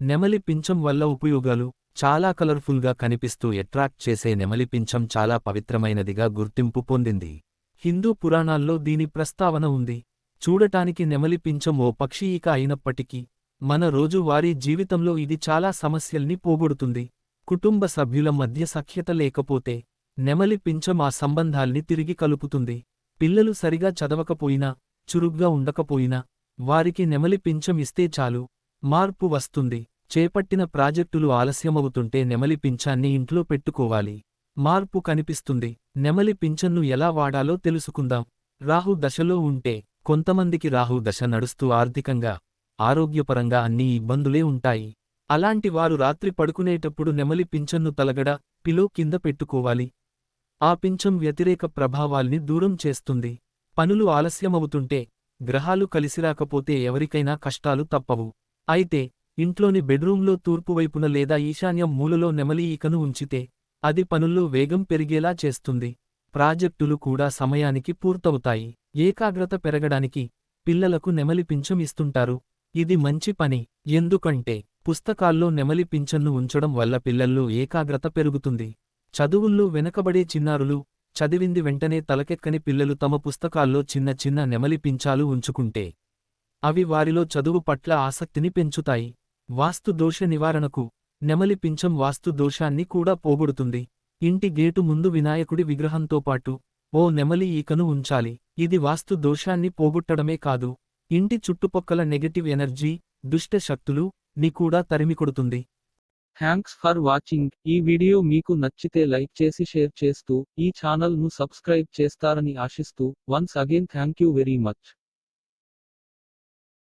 నెమలి పించం వల్ల ఉపయోగాలు చాలా కలర్ఫుల్గా కనిపిస్తూ అట్రాక్ట్ చేసే నెమలి పించం చాలా పవిత్రమైనదిగా గుర్తింపు పొందింది. హిందూ పురాణాల్లో దీని ప్రస్తావన ఉంది. చూడటానికి నెమలి పించం ఓ పక్షి అయినప్పటికీ మన రోజువారీ జీవితంలో ఇది చాలా సమస్యల్ని పోగొడుతుంది. కుటుంబ సభ్యుల మధ్య సఖ్యత లేకపోతే నెమలి పించం ఆ సంబంధాల్ని తిరిగి కలుపుతుంది. పిల్లలు సరిగా చదవకపోయినా చురుగ్గా ఉండకపోయినా వారికి నెమలి పించం ఇస్తే చాలు. మార్పు వస్తుంది. చేపట్టిన ప్రాజెక్టులు ఆలస్యమవుతుంటే నెమలి పింఛాన్ని ఇంట్లో పెట్టుకోవాలి. మార్పు కనిపిస్తుంది. నెమలి పింఛన్ను ఎలా వాడాలో తెలుసుకుందాం. రాహు దశలో ఉంటే కొంతమందికి రాహు దశ నడుస్తూ ఆర్థికంగా ఆరోగ్యపరంగా అన్ని ఇబ్బందులే ఉంటాయి. అలాంటి వారు రాత్రి పడుకునేటప్పుడు నెమలి పింఛన్ను తలగడ పిలో కింద పెట్టుకోవాలి. ఆ పింఛం వ్యతిరేక ప్రభావాల్ని దూరం చేస్తుంది. పనులు ఆలస్యమవుతుంటే గ్రహాలు కలిసిరాకపోతే ఎవరికైనా కష్టాలు తప్పవు. అయితే ఇంట్లోని బెడ్రూంలో తూర్పువైపున లేదా ఈశాన్యం మూలలో నెమలి ఈకను ఉంచితే అది పనుల్లో వేగం పెరిగేలా చేస్తుంది. ప్రాజెక్టులు కూడా సమయానికి పూర్తవుతాయి. ఏకాగ్రత పెరగడానికి పిల్లలకు నెమలి పింఛం ఇస్తుంటారు. ఇది మంచి పని. ఎందుకంటే పుస్తకాల్లో నెమలి పింఛన్ను ఉంచడం వల్ల పిల్లల్లో ఏకాగ్రత పెరుగుతుంది. చదువుల్లో వెనకబడే చిన్నారులు చదివింది వెంటనే తలకెక్కని పిల్లలు తమ పుస్తకాల్లో చిన్న చిన్న నెమలి పించాలు ఉంచుకుంటే అవి వారిలో చదువు పట్ల ఆసక్తిని పెంచుతాయి. వాస్తు దోష నివారణకు నెమలి పించం వాస్తు దోషాన్ని కూడా పోగొడుతుంది. ఇంటి గేటు ముందు వినాయకుడి విగ్రహంతో పాటు ఓ నెమలి ఈకను ఉంచాలి. ఇది వాస్తు దోషాన్ని పోగొట్టడమే కాదు. ఇంటి చుట్టుపక్కల నెగటివ్ ఎనర్జీ దుష్ట శక్తులు ని కూడా తరిమికొడుతుంది. Thanks for watching. ఈ వీడియో మీకు నచ్చితే లైక్ చేసి షేర్ చేస్తూ ఈ ఛానల్ను సబ్స్క్రైబ్ చేస్తారని ఆశిస్తూ once again thank you very much.